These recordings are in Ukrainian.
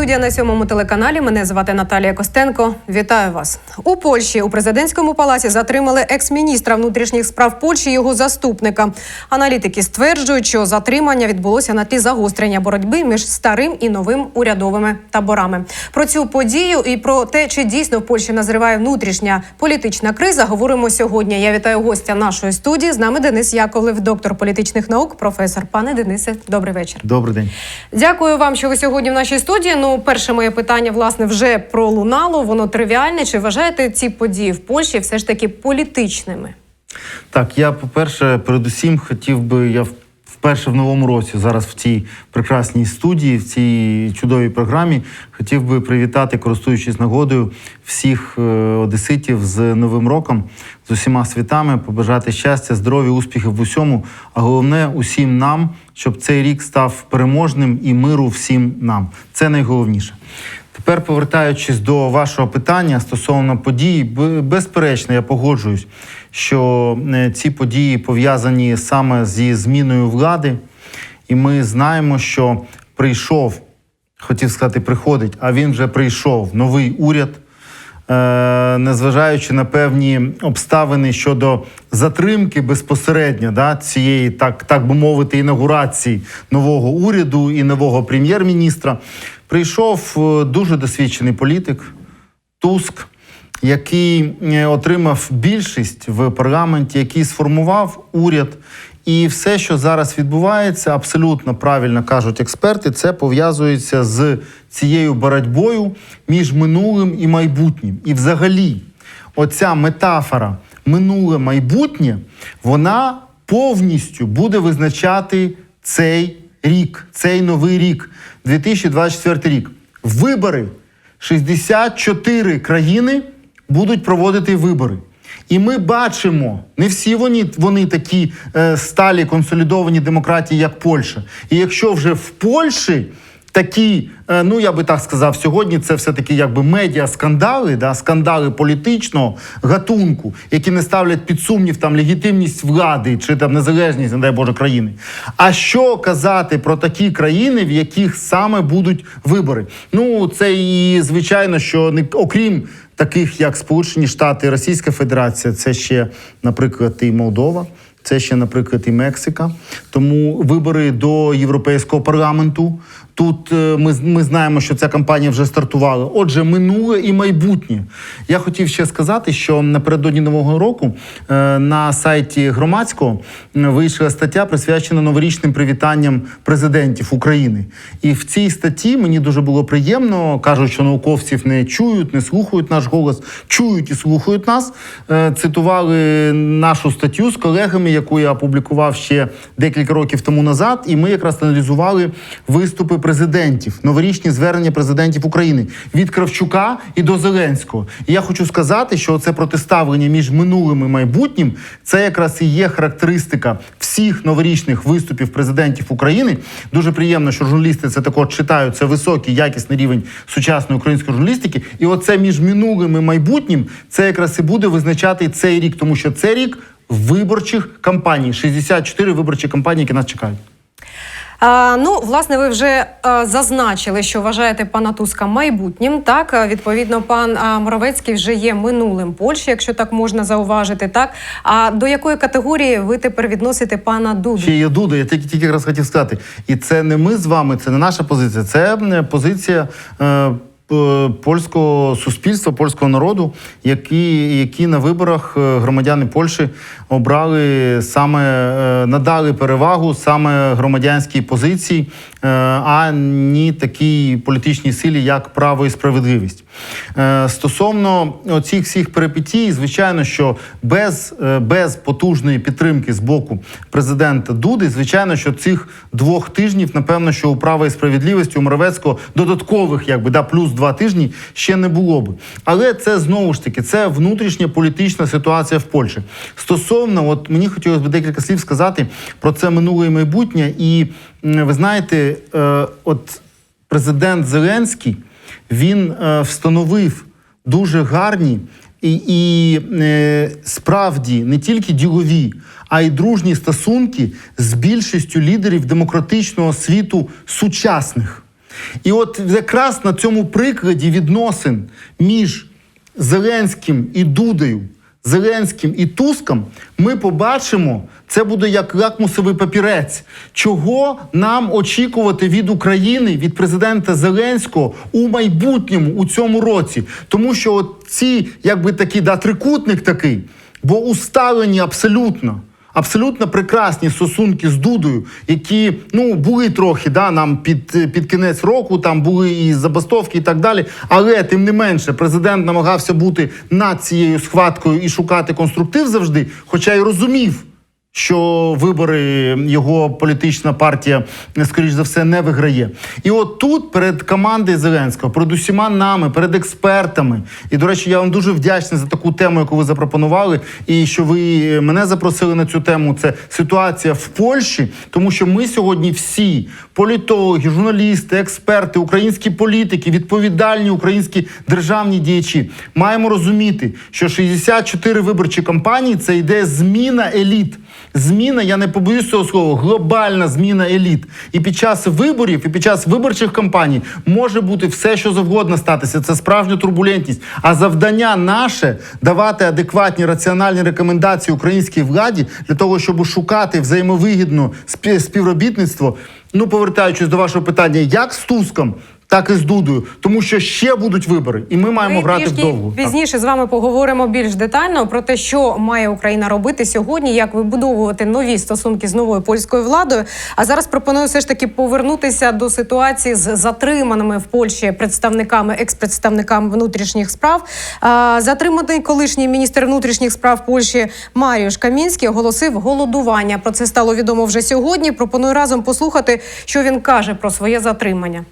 Студія на сьомому телеканалі. Мене звати Наталія Костенко. Вітаю вас у Польщі. У президентському палаці затримали екс-міністра внутрішніх справ Польщі. і Його заступника. Аналітики стверджують, що затримання відбулося на тлі загострення боротьби між старим і новим урядовими таборами. Про цю подію і про те, чи дійсно в Польщі назріває внутрішня політична криза, говоримо сьогодні. Я вітаю гостя нашої студії. З нами Денис Яковлев, доктор політичних наук, професор. Пане Денисе, добрий вечір. Добрий день. Дякую вам, що ви сьогодні в нашій студії. Ну, перше моє питання власне вже пролунало. Воно тривіальне. Чи вважаєте ці події в Польщі все ж таки політичними? Так, я, по-перше, передусім хотів би я в- вперше в новому році, зараз в цій прекрасній студії, в цій чудовій програмі, хотів би привітати, користуючись нагодою, всіх е, одеситів з Новим роком, з усіма світами, побажати щастя, здоров'я, успіхів в усьому, а головне усім нам, щоб цей рік став переможним і миру всім нам. Це найголовніше. Тепер, повертаючись до вашого питання стосовно подій, безперечно, я погоджуюсь, що е, ці події пов'язані саме зі зміною влади, і ми знаємо, що прийшов, хотів сказати, приходить, а він вже прийшов новий уряд. Е, Незважаючи на певні обставини щодо затримки безпосередньо да, цієї, так, так би мовити, інаугурації нового уряду і нового прем'єр-міністра, прийшов е, дуже досвідчений політик Туск, який е, отримав більшість в парламенті, який сформував уряд. І все, що зараз відбувається, абсолютно правильно кажуть експерти, це пов'язується з цією боротьбою між минулим і майбутнім. І взагалі, оця метафора минуле майбутнє, вона повністю буде визначати цей рік, цей новий рік, 2024 рік. Вибори 64 країни будуть проводити вибори. І ми бачимо, не всі вони, вони такі е, сталі консолідовані демократії, як Польща. І якщо вже в Польщі такі, е, ну я би так сказав, сьогодні це все-таки якби медіа скандали, да, скандали політичного гатунку, які не ставлять під сумнів там легітимність влади чи там незалежність, не дай Боже, країни. А що казати про такі країни, в яких саме будуть вибори? Ну це і звичайно, що не окрім таких як Сполучені Штати, Російська Федерація, це ще, наприклад, і Молдова. Це ще, наприклад, і Мексика. Тому вибори до Європейського парламенту. Тут е, ми, ми знаємо, що ця кампанія вже стартувала. Отже, минуле і майбутнє. Я хотів ще сказати, що напередодні нового року е, на сайті громадського вийшла стаття, присвячена новорічним привітанням президентів України. І в цій статті мені дуже було приємно. кажуть, що науковців не чують, не слухають наш голос, чують і слухають нас. Е, Цитували нашу статтю з колегами, яку я опублікував ще декілька років тому назад. І ми якраз аналізували виступи президентів, новорічні звернення президентів України від Кравчука і до Зеленського. І я хочу сказати, що це протиставлення між минулим і майбутнім це якраз і є характеристика всіх новорічних виступів президентів України. Дуже приємно, що журналісти це також читають. Це високий якісний рівень сучасної української журналістики. І оце між минулим і майбутнім це якраз і буде визначати цей рік, тому що це рік виборчих кампаній. 64 виборчі кампанії, які нас чекають. Ну, власне, ви вже а, зазначили, що вважаєте пана Туска майбутнім. Так, відповідно, пан а, Моровецький вже є минулим Польщі, якщо так можна зауважити. Так, а до якої категорії ви тепер відносите пана Дуду? Ще є Дуда, я тільки тільки раз хотів сказати. І це не ми з вами, це не наша позиція, це е, позиція. Е, Польського суспільства, польського народу, які, які на виборах е, громадяни Польщі обрали саме е, надали перевагу саме громадянській позиції, е, а ні такій політичній силі, як право і справедливість. Е, Стосовно оцих всіх перипетій, звичайно, що без, е, без потужної підтримки з боку президента Дуди, звичайно, що цих двох тижнів, напевно, що у права і справедливості у Моровецького додаткових, якби да, плюс два тижні ще не було б. Але це знову ж таки це внутрішня політична ситуація в Польщі. Стосовно, от мені хотілося б декілька слів сказати про це минуле і майбутнє. І ви знаєте, е, от президент Зеленський він е, встановив дуже гарні і, і е, справді не тільки ділові, а й дружні стосунки з більшістю лідерів демократичного світу сучасних. І от якраз на цьому прикладі відносин між Зеленським і Дудею, Зеленським і Туском ми побачимо, це буде як лакмусовий папірець, чого нам очікувати від України, від президента Зеленського у майбутньому у цьому році. Тому що от ці, якби такий да, трикутник такий, бо усталені абсолютно. Абсолютно прекрасні стосунки з Дудою, які ну були трохи да, нам під, під кінець року, там були і забастовки, і так далі. Але тим не менше, президент намагався бути над цією схваткою і шукати конструктив завжди, хоча й розумів, що вибори його політична партія, скоріш за все, не виграє. І от тут перед командою Зеленського, перед усіма нами, перед експертами. І до речі, я вам дуже вдячний за таку тему, яку ви запропонували, і що ви мене запросили на цю тему. Це ситуація в Польщі, тому що ми сьогодні всі політологи, журналісти, експерти, українські політики, відповідальні українські державні діячі маємо розуміти, що 64 виборчі кампанії це йде зміна еліт. Зміна, я не побоюсь цього слова, глобальна зміна еліт. І під час виборів, і під час виборчих кампаній може бути все, що завгодно статися. Це справжня турбулентність. А завдання наше давати адекватні раціональні рекомендації українській владі для того, щоб шукати взаємовигідне спів- співробітництво. Ну, повертаючись до вашого питання, як з Туском, так і з Дудою, тому що ще будуть вибори, і ми маємо Ми грати вдовго. Так. Пізніше з вами поговоримо більш детально про те, що має Україна робити сьогодні, як вибудовувати нові стосунки з новою польською владою. А зараз пропоную все ж таки повернутися до ситуації з затриманими в Польщі представниками, експредставниками внутрішніх справ. Затриманий колишній міністр внутрішніх справ Польщі Маріуш Камінський оголосив голодування. Про це стало відомо вже сьогодні. Пропоную разом послухати, що він каже про своє затримання.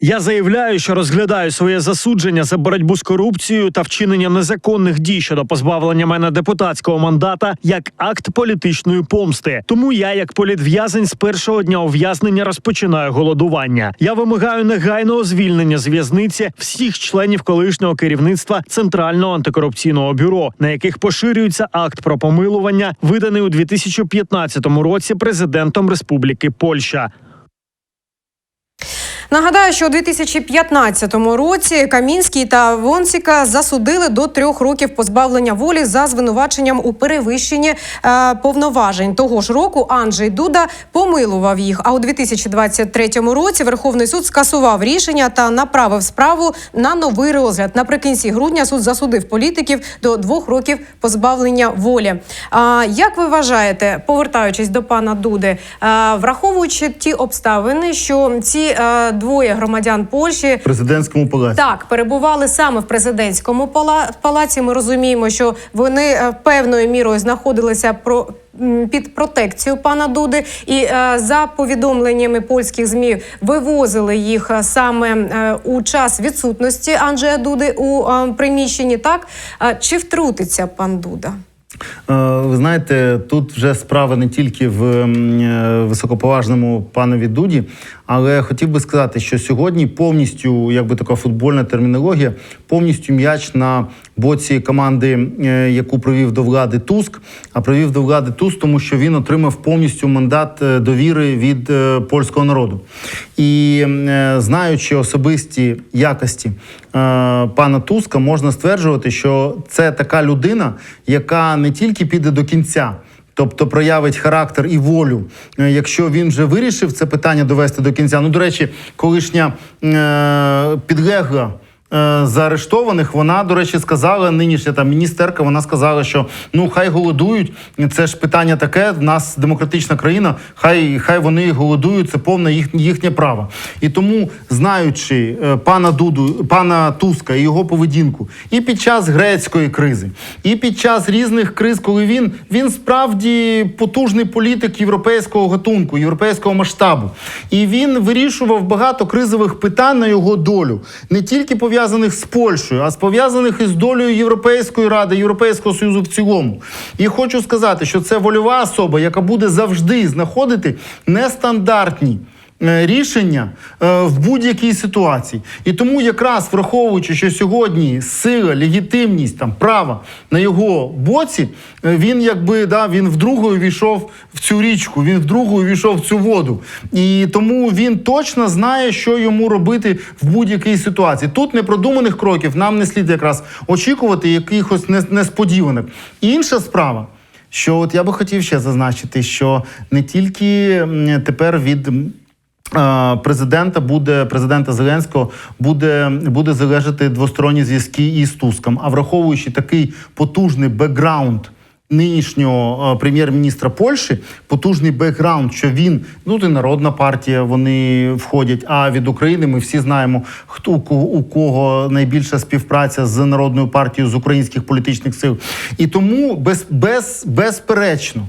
Я заявляю, що розглядаю своє засудження за боротьбу з корупцією та вчинення незаконних дій щодо позбавлення мене депутатського мандата як акт політичної помсти. Тому я, як політв'язень, з першого дня ув'язнення розпочинаю голодування. Я вимагаю негайного звільнення з в'язниці всіх членів колишнього керівництва Центрального антикорупційного бюро, на яких поширюється акт про помилування, виданий у 2015 році президентом Республіки Польща. Нагадаю, що у 2015 році Камінський та Вонсіка засудили до трьох років позбавлення волі за звинуваченням у перевищенні е, повноважень. Того ж року Анджей Дуда помилував їх. А у 2023 році Верховний суд скасував рішення та направив справу на новий розгляд. Наприкінці грудня суд засудив політиків до двох років позбавлення волі. А як ви вважаєте, повертаючись до пана Дуди, е, враховуючи ті обставини, що ці е, двоє громадян Польщі В президентському палаці. так перебували саме в президентському пала- палаці. Ми розуміємо, що вони е, певною мірою знаходилися про. Під протекцію пана Дуди, і е, за повідомленнями польських змі вивозили їх е, саме у час відсутності Анджея Дуди у приміщенні. Так чи втрутиться пан Дуда? Е, Ви знаєте, тут вже справа не тільки в е, високоповажному панові Дуді, але хотів би сказати, що сьогодні повністю, якби така футбольна термінологія, повністю м'яч на боці команди, е, яку привів до влади Туск. А привів до влади Туск, тому що він отримав повністю мандат довіри від польського народу. І знаючи особисті якості пана Туска, можна стверджувати, що це така людина, яка не тільки піде до кінця. Тобто проявить характер і волю, Е, якщо він вже вирішив це питання довести до кінця. Ну, до речі, колишня е, підлегла е, заарештованих, вона, до речі, сказала нинішня там міністерка. Вона сказала, що ну хай голодують. Це ж питання таке. В нас демократична країна. Хай хай вони голодують. Це повне їх, їхнє право. І тому, знаючи е, пана Дуду, пана Туска і його поведінку, і під час грецької кризи, і під час різних криз, коли він він справді потужний політик європейського гатунку, європейського масштабу, і він вирішував багато кризових питань на його долю, не тільки пов'язаних з Польщею, а з пов'язаних із долею Європейської ради, Європейського союзу в цілому. І хочу сказати, що це вольова особа, яка буде завжди знаходити нестандартні рішення е, в будь-якій ситуації. І тому, якраз враховуючи, що сьогодні сила, легітимність, там права на його боці, е, він якби да, він вдруге увійшов в цю річку, він вдруге увійшов в цю воду. І тому він точно знає, що йому робити в будь-якій ситуації. Тут непродуманих кроків нам не слід якраз очікувати якихось несподіваних. Інша справа. Що от я би хотів ще зазначити, що не тільки тепер від е, президента буде президента Зеленського буде, буде залежати двосторонні зв'язки із Туском, а враховуючи такий потужний бекграунд. Нинішнього прем'єр-міністра Польщі потужний бекграунд, що він ну і народна партія, вони входять. А від України ми всі знаємо, хто у кого найбільша співпраця з народною партією з українських політичних сил. І тому без, без, безперечно.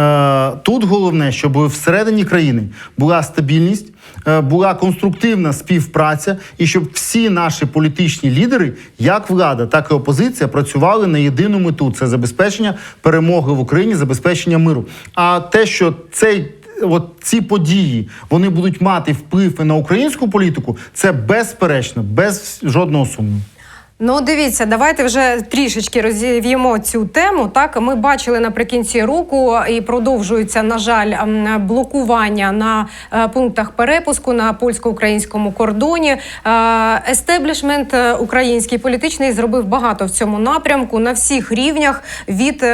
Е, Тут головне, щоб всередині країни була стабільність, е, була конструктивна співпраця, і щоб всі наші політичні лідери, як влада, так і опозиція, працювали на єдину мету це забезпечення перемоги в Україні, забезпечення миру. А те, що цей от ці події вони будуть мати вплив на українську політику, це безперечно, без жодного сумніву. Ну, дивіться, давайте вже трішечки розів'ємо цю тему. Так, ми бачили наприкінці року і продовжується, на жаль, блокування на е, пунктах перепуску на польсько-українському кордоні. Е, Естеблішмент е, український політичний зробив багато в цьому напрямку на всіх рівнях від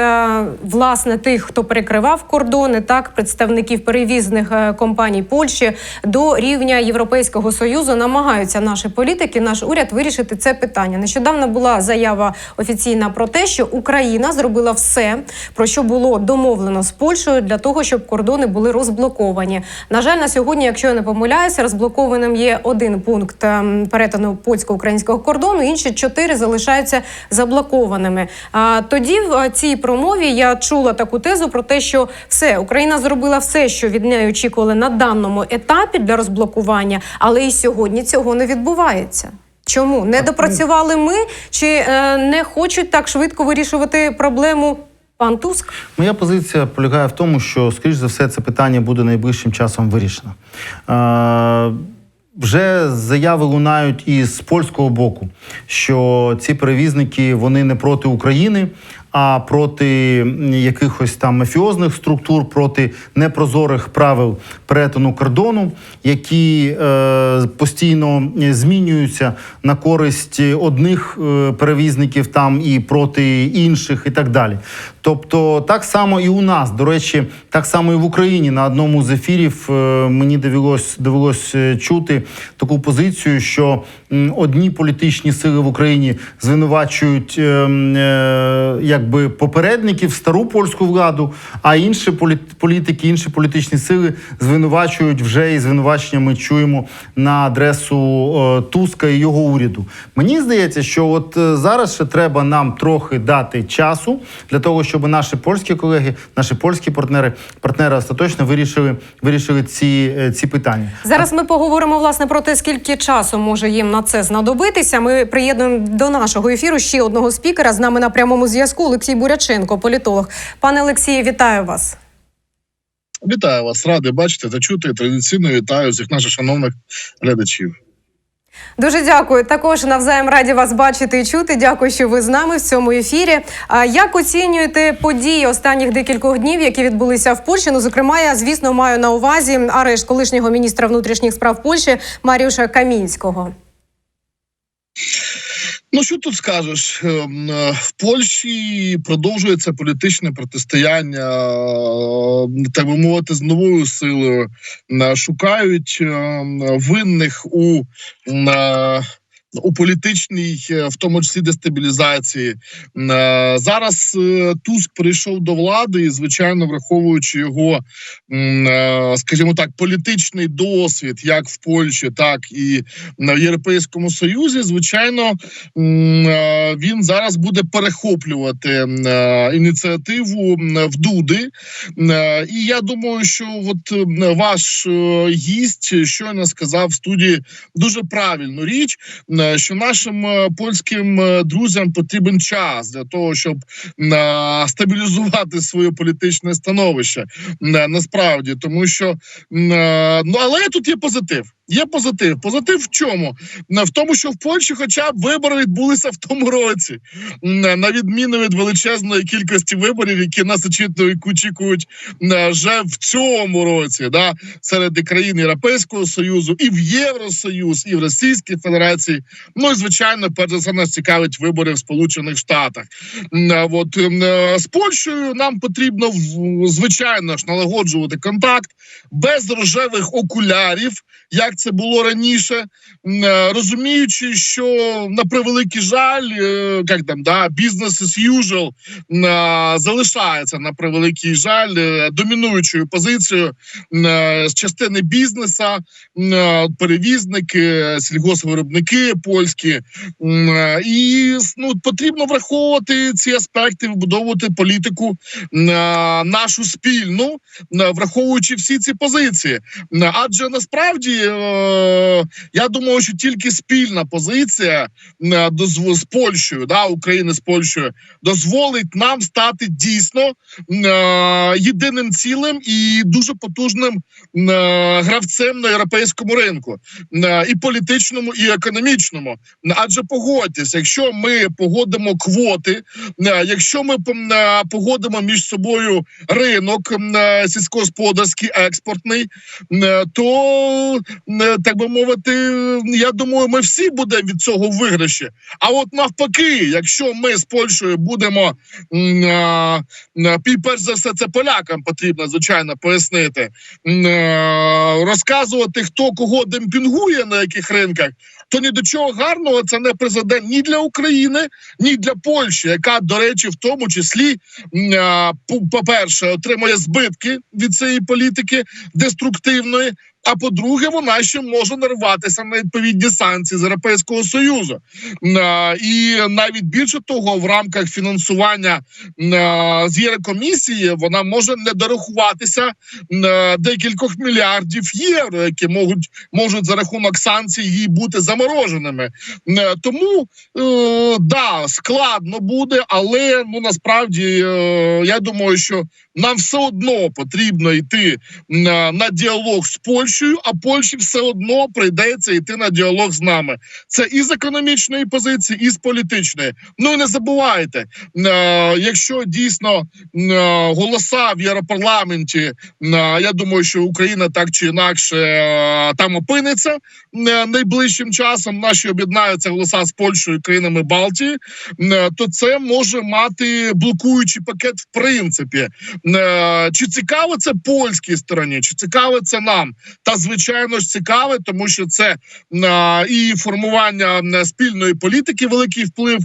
власне тих, хто перекривав кордони, так представників перевізних компаній Польщі до рівня Європейського союзу намагаються наші політики, наш уряд вирішити це питання. Нещодавно була заява офіційна про те, що Україна зробила все, про що було домовлено з Польщею для того, щоб кордони були розблоковані. На жаль, на сьогодні, якщо я не помиляюся, розблокованим є один пункт ем, перетину польсько-українського кордону, інші чотири залишаються заблокованими. А тоді в е, цій промові я чула таку тезу про те, що все Україна зробила все, що від неї очікували на даному етапі для розблокування, але і сьогодні цього не відбувається. Чому не допрацювали ми, чи е, не хочуть так швидко вирішувати проблему пан Туск? Моя позиція полягає в тому, що, скоріш за все, це питання буде найближчим часом вирішено. Е, вже заяви лунають із польського боку, що ці перевізники вони не проти України, а проти якихось там мафіозних структур, проти непрозорих правил перетину кордону, які е, постійно змінюються на користь одних е, перевізників там і проти інших, і так далі. Тобто, так само і у нас, до речі, так само і в Україні на одному з ефірів е, мені довелось довелось е, чути таку позицію, що одні політичні сили в Україні звинувачують е, м, е, якби попередників стару польську владу, а інші полі- політики, інші політичні сили звинувачують вже і звинуваченнями чуємо на адресу е, Туска і його уряду. Мені здається, що от е, зараз ще треба нам трохи дати часу для того, щоб наші польські колеги, наші польські партнери, партнери остаточно вирішили, вирішили ці, е, ці питання. Зараз ми поговоримо власне про те, скільки часу може їм на це знадобитися. Ми приєднуємо до нашого ефіру ще одного спікера. З нами на прямому зв'язку Олексій Буряченко, політолог. Пане Олексію, вітаю вас. Вітаю вас, радий бачити та чути. Традиційно вітаю всіх наших шановних глядачів. Дуже дякую. Також навзаєм раді вас бачити і чути. Дякую, що ви з нами в цьому ефірі. А як оцінюєте події останніх декількох днів, які відбулися в Польщі? Ну, зокрема, я звісно маю на увазі арешт колишнього міністра внутрішніх справ Польщі Маріуша Камінського. Ну що тут скажеш? Ем, е, В Польщі продовжується політичне протистояння, е, так би мовити, з новою силою. Е, Шукають ем, винних у. У політичній, е, в тому числі дестабілізації, Е, зараз е, Туск прийшов до влади, і звичайно, враховуючи його, скажімо так, політичний досвід, як в Польщі, так і в Європейському Союзі, звичайно, він зараз буде перехоплювати ініціативу в Дуди. І я думаю, що от ваш гість щойно сказав в студії дуже правильну річ. Е, що нашим е, польським е, друзям потрібен час для того, щоб стабілізувати своє політичне становище. Насправді, тому що ну але тут є позитив. Є позитив. Позитив в чому? В тому, що в Польщі, хоча б вибори відбулися в тому році, на відміну від величезної кількості виборів, які нас очікують, вже в цьому році, да серед країн Європейського союзу, і в Євросоюз, і в Російській Федерації. Ну і звичайно, перш за все нас цікавить вибори в Сполучених Штатах. От з Польщею нам потрібно звичайно ж налагоджувати контакт без рожевих окулярів, як це було раніше, е, розуміючи, що на превеликий жаль, е, як там да бізнес as usual е, залишається на превеликий жаль домінуючою позицією з частини бізнеса, перевізники, сільгоспвиробники польські. І ну потрібно враховувати ці аспекти, вибудовувати політику нашу спільну, враховуючи всі ці позиції. Адже насправді я думаю, що тільки спільна позиція з Польщею, да, України з Польщею, дозволить нам стати дійсно е, єдиним цілим і дуже потужним е, гравцем на європейському ринку, е, і політичному, і економічному. Адже погодьтесь, якщо ми погодимо квоти, якщо ми погодимо між собою ринок сільськогосподарський експортний, то так би мовити, я думаю, ми всі будемо від цього виграші. А от навпаки, якщо ми з Польщею будемо е, е, і перш за все, це полякам потрібно звичайно пояснити, е, розказувати, хто кого демпінгує на яких ринках. То ні до чого гарного це не президент ні для України, ні для Польщі, яка, до речі, в тому числі, е, по- по-перше, отримує збитки від цієї політики деструктивної. А по-друге, вона ще може нарватися на відповідні санкції з Європейського союзу, е, і навіть більше того, в рамках фінансування е, з Єврокомісії вона може не дорахуватися е, декількох мільярдів євро, які можуть можуть за рахунок санкцій їй бути замороженими. Тому да, складно буде, але ну насправді я думаю, що нам все одно потрібно йти на, діалог з Польщею, а Польщі все одно прийдеться йти на діалог з нами. Це і з економічної позиції, і з політичної. Ну і не забувайте, е, якщо дійсно е, голоса в Європарламенті, е, я думаю, що Україна так чи інакше там опиниться найближчим часом. Наші об'єднаються голоса з Польщею, країнами Балтії, то це може мати блокуючий пакет в принципі. Е, Чи цікаво це польській стороні, чи цікаво це нам? Та звичайно ж цікаве, тому що це е, і формування спільної політики, великий вплив,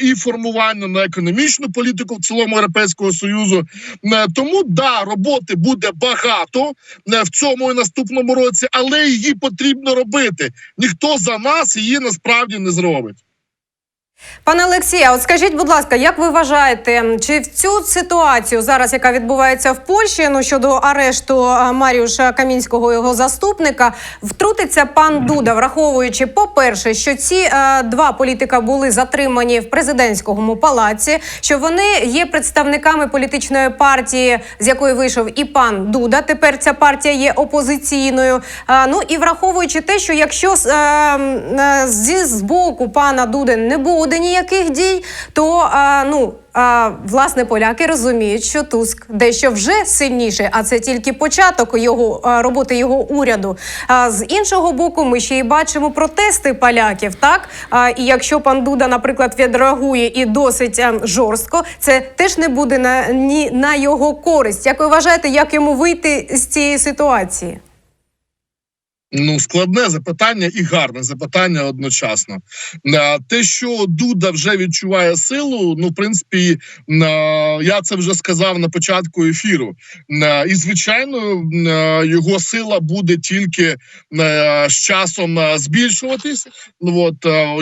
і формування на економічну політику в цілому Європейського союзу. Е, Тому да, роботи буде багато в цьому і наступному році, але її потрібно робити. Ніхто за нас її насправді не зробить. Пане Олексія, от скажіть, будь ласка, як ви вважаєте, чи в цю ситуацію зараз, яка відбувається в Польщі, ну щодо арешту Маріуша Камінського його заступника, втрутиться пан Дуда, враховуючи, по-перше, що ці е, два політика були затримані в президентському палаці, що вони є представниками політичної партії, з якої вийшов і пан Дуда. Тепер ця партія є опозиційною. А, ну і враховуючи те, що якщо е, е, зі з боку пана Дуди не буде ніяких дій, то е, ну. А, власне, поляки розуміють, що Туск дещо вже сильніший, а це тільки початок його роботи його уряду. А з іншого боку, ми ще й бачимо протести поляків. Так а, і якщо пан Дуда, наприклад, відреагує і досить а, жорстко, це теж не буде на ні на його користь. Як ви вважаєте, як йому вийти з цієї ситуації? Ну, складне запитання і гарне запитання одночасно. Е, Те, що Дуда вже відчуває силу, ну, в принципі, е, я це вже сказав на початку ефіру. Е, І, звичайно, його сила буде тільки з часом збільшуватись. От,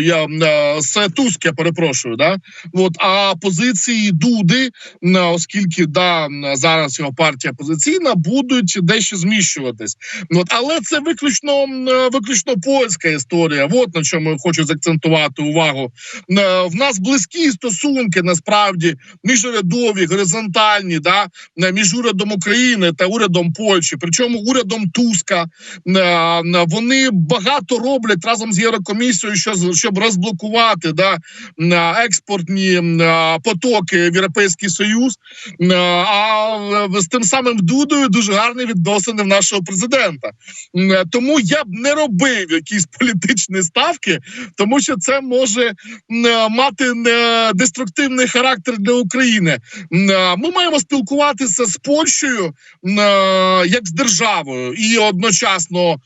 я е, з Туск, я перепрошую, да? От, а позиції Дуди, оскільки да, зараз його партія позиційна, будуть дещо зміщуватись. От, але це виключно виключно е, виключно польська історія. От на чому я хочу заакцентувати увагу. Е, В нас близькі стосунки насправді міжурядові, горизонтальні, да між урядом України та урядом Польщі, причому урядом Туска. Е, Вони багато роблять разом з Єврокомісією, щоб розблокувати да експортні потоки в Європейський Союз. А з тим самим Дудою дуже гарні відносини в нашого президента. М, Тому я б не робив якісь політичні ставки, тому що це може е, мати е, деструктивний характер для України. Е, Ми маємо спілкуватися з Польщею як з державою, і одночасно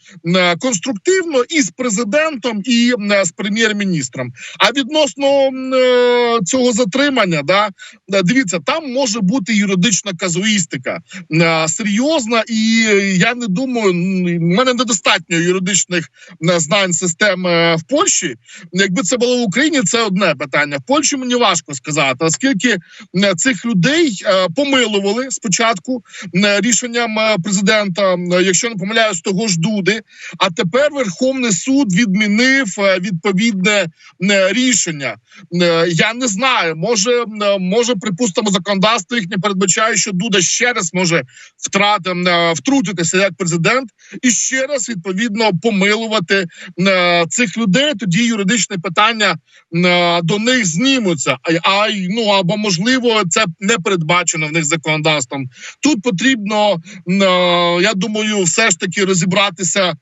конструктивно і з президентом, і з прем'єр-міністром. А відносно цього затримання, да дивіться, там може бути юридична казуїстика серйозна, і я не думаю, в мене недостатньо юридичних е, знань систем е, в Польщі. Якби це було в Україні, це одне питання. В Польщі мені важко сказати, оскільки е, цих людей помилували спочатку рішенням президента, якщо не помиляюсь, того ж Дуди. А тепер Верховний суд відмінив відповідне рішення. Я не знаю, може, може, припустимо, законодавство їхнє передбачає, що Дуда ще раз може втрати е, втрутитися як президент і ще раз відповідно помилувати е, цих людей. Тоді юридичне питання е, до них знімуться. А, ну або можливо, це не передбачено в них законодавством. Тут потрібно, е, я думаю, все ж таки розібратися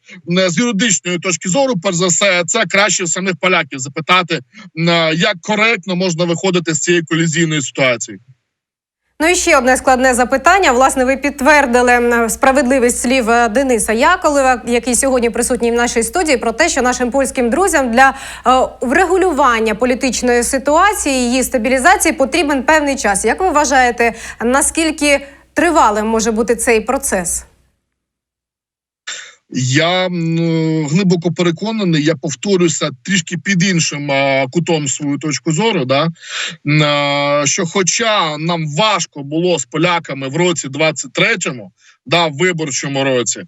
з юридичної точки зору. Перш за все, це краще самих поляків запитати, як коректно можна виходити з цієї колізійної ситуації. Ну і ще одне складне запитання. Власне, ви підтвердили справедливість слів е, Дениса Яковлева, який сьогодні присутній в нашій студії, про те, що нашим польським друзям для е, врегулювання політичної ситуації її стабілізації потрібен певний час. Як ви вважаєте, наскільки тривалим може бути цей процес? Я е, глибоко переконаний, я повторюся трішки під іншим кутом свою точку зору. Да? Що, хоча нам важко було з поляками в році 23-му, да, в виборчому році,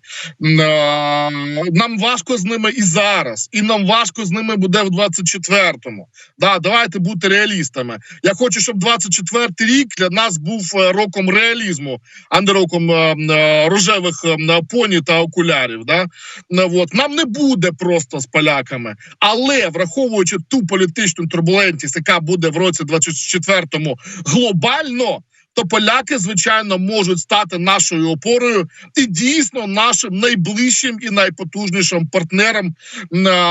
нам важко з ними і зараз, і нам важко з ними буде в 24-му. Да, давайте бути реалістами. Я хочу, щоб 24-й рік для нас був е, роком реалізму, а не роком е, е, рожевих е, поні та окулярів. Да? От. Нам не буде просто з поляками, але враховуючи ту політичну турбулентність, яка буде в році 24-му глобально. То поляки, звичайно, можуть стати нашою опорою і дійсно нашим найближчим і найпотужнішим партнером е,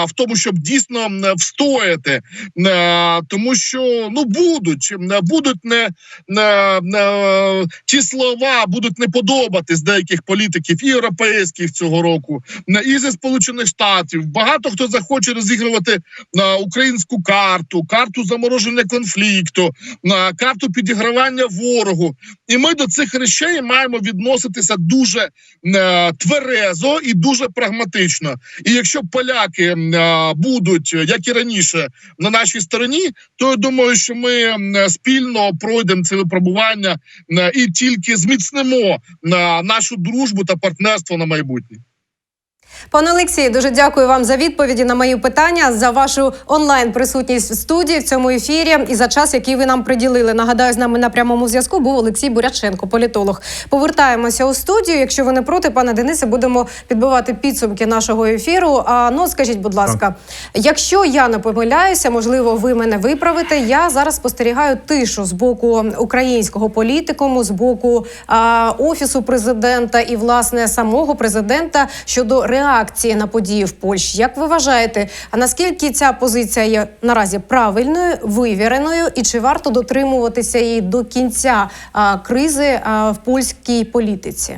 в тому, щоб дійсно е, встояти, Е, тому що ну будуть будуть не, не, не ті слова будуть не подобатись деяких політиків і європейських цього року, і зі сполучених штатів. Багато хто захоче розігрувати на українську карту, карту замороження конфлікту, на карту підігравання ворогу. І ми до цих речей маємо відноситися дуже е, тверезо і дуже прагматично. І якщо поляки е, будуть, як і раніше, на нашій стороні, то я думаю, що ми е, спільно пройдемо це випробування е, і тільки зміцнимо е, нашу дружбу та партнерство на майбутнє. Пане Олексію, дуже дякую вам за відповіді на мої питання, за вашу онлайн присутність в студії в цьому ефірі і за час, який ви нам приділили. Нагадаю, з нами на прямому зв'язку був Олексій Буряченко, політолог. Повертаємося у студію. Якщо ви не проти, пане Денисе, будемо підбивати підсумки нашого ефіру. А ну скажіть, будь ласка, якщо я не помиляюся, можливо, ви мене виправите. Я зараз спостерігаю тишу з боку українського політикуму, з боку а, офісу президента і власне самого президента щодо реакції на події в Польщі. Як ви вважаєте, а наскільки ця позиція є наразі правильною, вивіреною, і чи варто дотримуватися її до кінця а, кризи а, в польській політиці?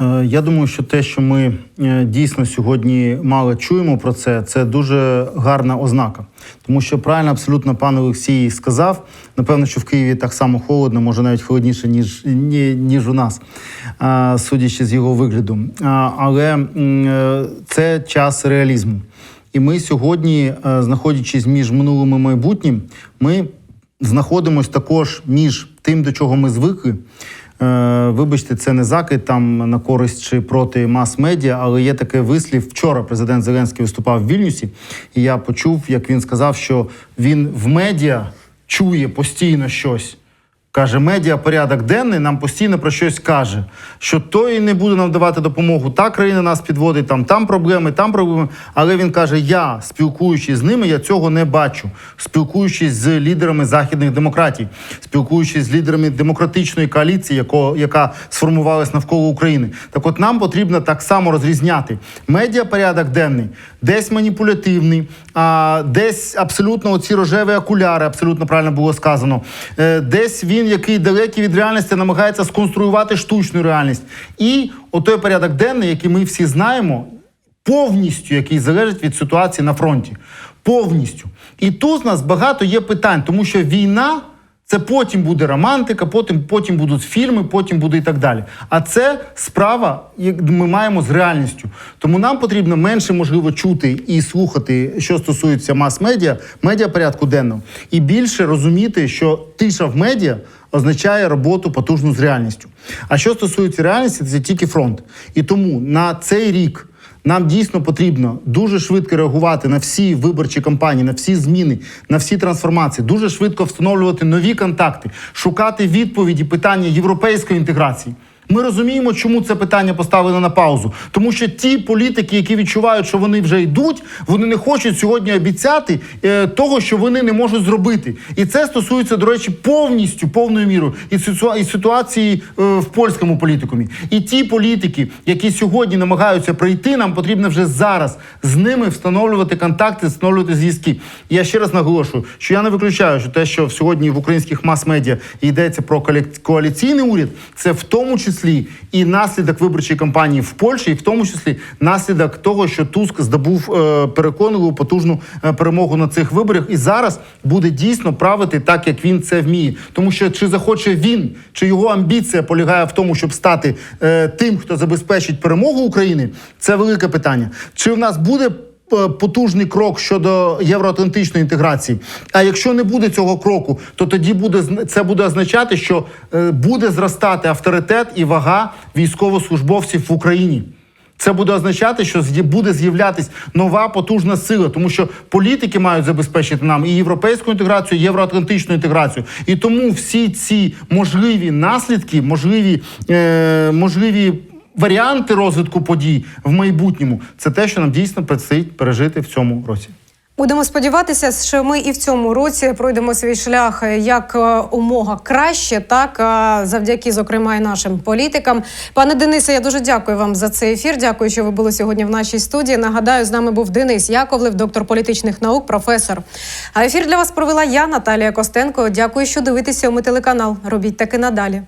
Е, Я думаю, що те, що ми е, дійсно сьогодні мало чуємо про це, це дуже гарна ознака. Тому що правильно абсолютно пан Олексій сказав. Напевно, що в Києві так само холодно, може навіть холодніше, ніж, ні- ніж у нас, судячи з його вигляду. Але е, це час реалізму. І ми сьогодні, е, знаходячись між минулим і майбутнім, ми знаходимося також між тим, до чого ми звикли. Е, вибачте, це не закид там на користь чи проти мас-медіа, але є таке вислів. Вчора президент Зеленський виступав в Вільнюсі, і я почув, як він сказав, що він в медіа чує постійно щось. Каже, медіа порядок денний нам постійно про щось каже, що той не буде нам давати допомогу. Та країна нас підводить, там, там проблеми, там проблеми. Але він каже: я, спілкуючись з ними, я цього не бачу. Спілкуючись з лідерами західних демократій, спілкуючись з лідерами демократичної коаліції, яко, яка сформувалась навколо України. Так от нам потрібно так само розрізняти медіа порядок денний, десь маніпулятивний, а десь абсолютно оці рожеві окуляри, абсолютно правильно було сказано. Е, Десь він, який далекий від реальності, намагається сконструювати штучну реальність. І отой порядок денний, який ми всі знаємо, повністю який залежить від ситуації на фронті. Повністю. І тут з нас багато є питань, тому що війна. Це потім буде романтика, потім, потім будуть фільми, потім буде і так далі. А це справа, як ми маємо з реальністю. Тому нам потрібно менше можливо чути і слухати, що стосується мас-медіа, медіа порядку денного, і більше розуміти, що тиша в медіа означає роботу потужну з реальністю. А що стосується реальності, це тільки фронт. І тому на цей рік. Нам дійсно потрібно дуже швидко реагувати на всі виборчі кампанії, на всі зміни, на всі трансформації, дуже швидко встановлювати нові контакти, шукати відповіді питання європейської інтеграції. Ми розуміємо, чому це питання поставлено на паузу. Тому що ті політики, які відчувають, що вони вже йдуть, вони не хочуть сьогодні обіцяти е, того, що вони не можуть зробити. І це стосується, до речі, повністю повною мірою і, ситуації е, в польському політикумі. І ті політики, які сьогодні намагаються прийти, нам потрібно вже зараз з ними встановлювати контакти, встановлювати зв'язки. Я ще раз наголошую, що я не виключаю, що те, що сьогодні в українських мас-медіа йдеться про коалі- коаліційний уряд, це в тому числі і наслідок виборчої кампанії в Польщі, і в тому числі наслідок того, що Туск здобув е, переконливу потужну е, перемогу на цих виборах, і зараз буде дійсно правити так, як він це вміє. Тому що чи захоче він, чи його амбіція полягає в тому, щоб стати е, тим, хто забезпечить перемогу України, це велике питання. Чи в нас буде потужний крок щодо євроатлантичної інтеграції. А якщо не буде цього кроку, то тоді буде це буде означати, що е, буде зростати авторитет і вага військовослужбовців в Україні. Це буде означати, що буде з'являтись нова потужна сила, тому що політики мають забезпечити нам і європейську інтеграцію, і євроатлантичну інтеграцію. І тому всі ці можливі наслідки, можливі, е, можливі варіанти розвитку подій в майбутньому, це те, що нам дійсно предстоїть пережити в цьому році. Будемо сподіватися, що ми і в цьому році пройдемо свій шлях е, як е, умога краще, так е, завдяки, зокрема, і нашим політикам. Пане Денисе, я дуже дякую вам за цей ефір. Дякую, що ви були сьогодні в нашій студії. Нагадаю, з нами був Денис Яковлев, доктор політичних наук, професор. А ефір для вас провела я, Наталія Костенко. Дякую, що дивитеся у ми телеканал. Робіть таки надалі.